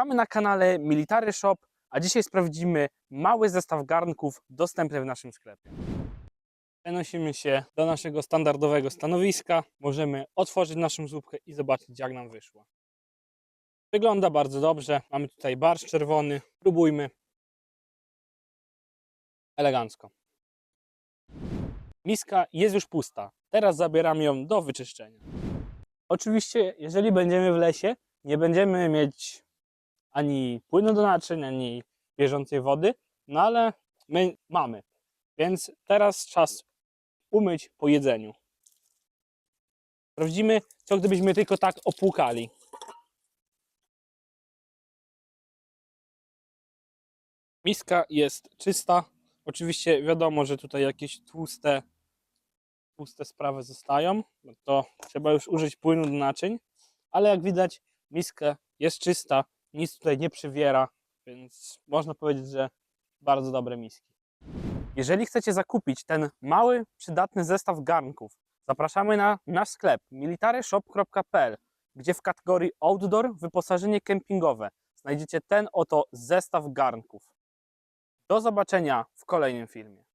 Witamy na kanale Military Shop, a dzisiaj sprawdzimy mały zestaw garnków dostępny w naszym sklepie. Przenosimy się do naszego standardowego stanowiska. Możemy otworzyć naszą zupkę i zobaczyć jak nam wyszło. Wygląda bardzo dobrze. Mamy tutaj barszcz czerwony. Próbujmy. Elegancko. Miska jest już pusta. Teraz zabieram ją do wyczyszczenia. Oczywiście, jeżeli będziemy w lesie, nie będziemy mieć ani płynu do naczyń, ani bieżącej wody, no ale my mamy. Więc teraz czas umyć po jedzeniu. Sprawdzimy, co gdybyśmy tylko tak opłukali. Miska jest czysta. Oczywiście wiadomo, że tutaj jakieś tłuste, tłuste sprawy zostają. No to trzeba już użyć płynu do naczyń. Ale jak widać, miska jest czysta, nic tutaj nie przywiera, więc można powiedzieć, że bardzo dobre miski. Jeżeli chcecie zakupić ten mały, przydatny zestaw garnków, zapraszamy na nasz sklep militaryshop.pl, gdzie w kategorii Outdoor wyposażenie kempingowe znajdziecie ten oto zestaw garnków. Do zobaczenia w kolejnym filmie.